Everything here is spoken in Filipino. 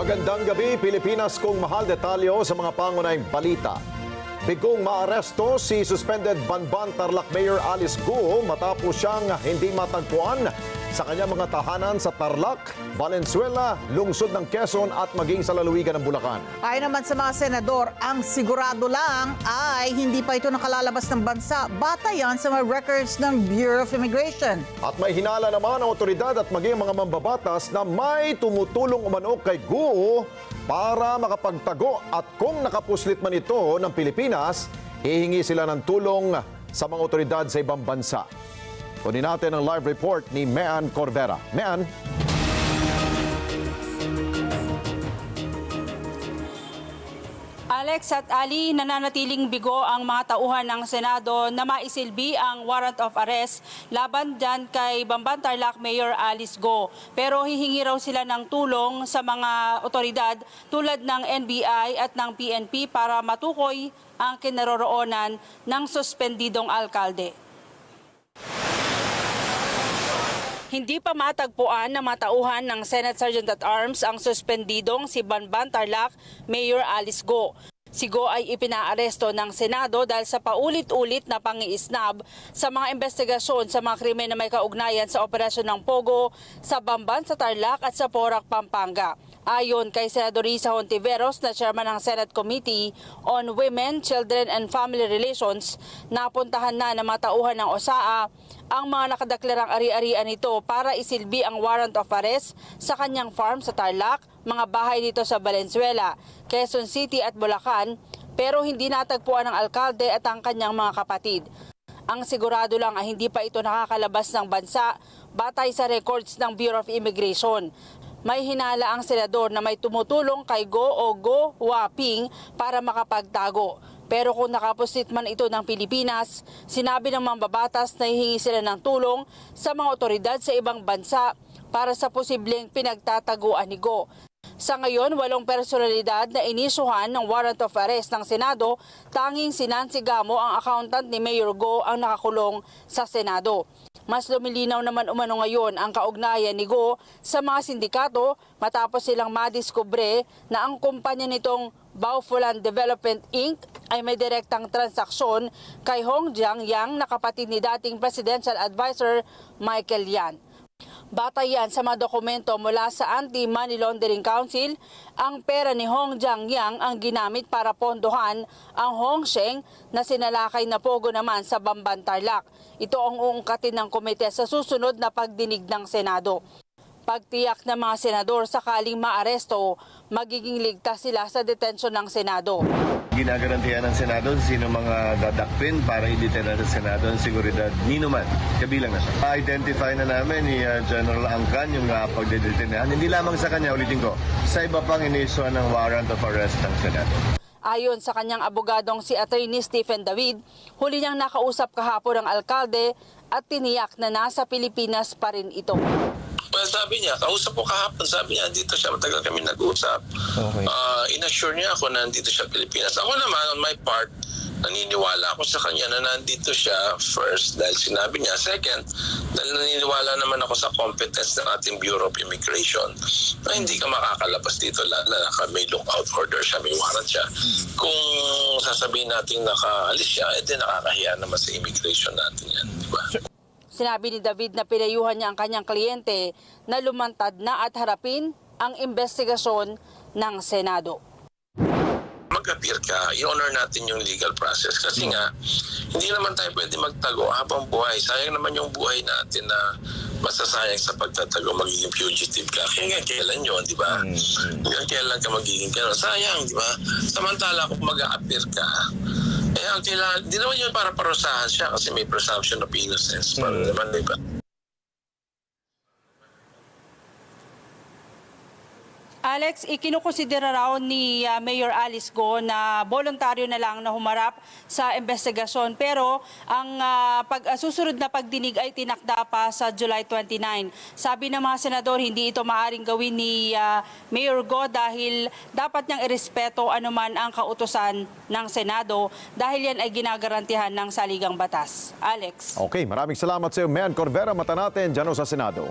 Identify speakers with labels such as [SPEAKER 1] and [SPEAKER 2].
[SPEAKER 1] Magandang gabi, Pilipinas kung mahal detalyo sa mga pangunahing balita. Bigong maaresto si suspended Banban Tarlac Mayor Alice Guo matapos siyang hindi matagpuan sa kanyang mga tahanan sa Tarlac, Valenzuela, lungsod ng Quezon at maging sa lalawigan ng Bulacan.
[SPEAKER 2] Ayon naman sa mga senador, ang sigurado lang ay hindi pa ito nakalalabas ng bansa. Bata yan sa mga records ng Bureau of Immigration.
[SPEAKER 1] At may hinala naman ang otoridad at maging mga mambabatas na may tumutulong umano kay Guo para makapagtago at kung nakapuslit man ito ng Pilipinas, hihingi sila ng tulong sa mga otoridad sa ibang bansa. Kunin natin ang live report ni Mean Corvera. Mean,
[SPEAKER 3] Alex at Ali, nananatiling bigo ang mga tauhan ng Senado na maisilbi ang warrant of arrest laban dyan kay Bamban Tarlac Mayor Alice Go. Pero hihingi raw sila ng tulong sa mga otoridad tulad ng NBI at ng PNP para matukoy ang kinaroroonan ng suspendidong alkalde. Hindi pa matagpuan na matauhan ng Senate Sergeant at Arms ang suspendidong si Banban Tarlac Mayor Alice Go. Si Go ay ipinaaresto ng Senado dahil sa paulit-ulit na pangiisnab sa mga investigasyon sa mga krimen na may kaugnayan sa operasyon ng Pogo sa Bamban sa Tarlac at sa Porac, Pampanga. Ayon kay Senador Risa Hontiveros na chairman ng Senate Committee on Women, Children and Family Relations, napuntahan na ng matauhan ng OSAA ang mga nakadeklarang ari-arian nito para isilbi ang warrant of arrest sa kanyang farm sa Tarlac, mga bahay dito sa Valenzuela, Quezon City at Bulacan, pero hindi natagpuan ng alkalde at ang kanyang mga kapatid. Ang sigurado lang ay hindi pa ito nakakalabas ng bansa batay sa records ng Bureau of Immigration. May hinala ang senador na may tumutulong kay Go o Go Waping para makapagtago. Pero kung nakapusit man ito ng Pilipinas, sinabi ng mambabatas na hihingi sila ng tulong sa mga otoridad sa ibang bansa para sa posibleng pinagtataguan ni Go. Sa ngayon, walong personalidad na inisyuhan ng warrant of arrest ng Senado, tanging si Nancy Gamo, ang accountant ni Mayor Go, ang nakakulong sa Senado. Mas lumilinaw naman umano ngayon ang kaugnayan ni Go sa mga sindikato matapos silang madiskubre na ang kumpanya nitong Baufulan Development Inc. ay may direktang transaksyon kay Hong Jiang Yang na kapatid ni dating Presidential Advisor Michael Yan. Batay yan sa mga dokumento mula sa Anti-Money Laundering Council, ang pera ni Hong Jiangyang ang ginamit para pondohan ang Hong Sheng na sinalakay na pogo naman sa Bamban Tarlac. Ito ang uungkatin ng komite sa susunod na pagdinig ng Senado. Pagtiyak ng mga senador sakaling maaresto, magiging ligtas sila sa detensyon ng Senado.
[SPEAKER 4] Ginagarantiyan ng Senado sino mga dadakpin para i-detain sa Senado ang seguridad nino man, kabilang na siya. Identify na namin ni uh, General Angkan yung uh, pagdedetainan. Hindi lamang sa kanya, ulitin ko, sa iba pang inisyo ng warrant of arrest ng Senado.
[SPEAKER 3] Ayon sa kanyang abogadong si Attorney Stephen David, huli niyang nakausap kahapon ang alkalde at tiniyak na nasa Pilipinas pa rin ito.
[SPEAKER 5] Well, sabi niya, kausap ko kahapon, sabi niya, dito siya, matagal kami nag-usap.
[SPEAKER 4] Okay.
[SPEAKER 5] Ah, inassure niya ako na nandito siya Pilipinas. Ako naman, on my part, naniniwala ako sa kanya na nandito siya first dahil sinabi niya. Second, dahil naniniwala naman ako sa competence ng ating Bureau of Immigration na hindi ka makakalabas dito lalo na may lookout order siya, may warrant siya. Kung sasabihin natin nakaalis siya, edi nakakahiya naman sa immigration natin yan. Di ba?
[SPEAKER 3] Sinabi ni David na pinayuhan niya ang kanyang kliyente na lumantad na at harapin ang investigasyon ng Senado.
[SPEAKER 5] mag-appear ka, i-honor natin yung legal process. Kasi nga, hindi naman tayo pwede magtago habang buhay. Sayang naman yung buhay natin na masasayang sa pagtatago, magiging fugitive ka. Kaya nga, kailan yun, di ba? Hanggang kailan ka magiging gano'n? Sayang, di ba? Samantala, kung mag-appear ka, eh, ang kailangan, di naman yun para parusahan siya kasi may presumption of innocence. Para naman, di ba?
[SPEAKER 3] Alex, ikinukonsidera raw ni uh, Mayor Alice Go na voluntaryo na lang na humarap sa investigasyon pero ang uh, pag, uh, susunod na pagdinig ay tinakda pa sa July 29. Sabi ng mga senador, hindi ito maaring gawin ni uh, Mayor Go dahil dapat niyang irespeto anuman ang kautosan ng Senado dahil yan ay ginagarantihan ng saligang batas. Alex.
[SPEAKER 1] Okay, maraming salamat sa iyo, Mean Corvera. Mata natin dyan sa Senado.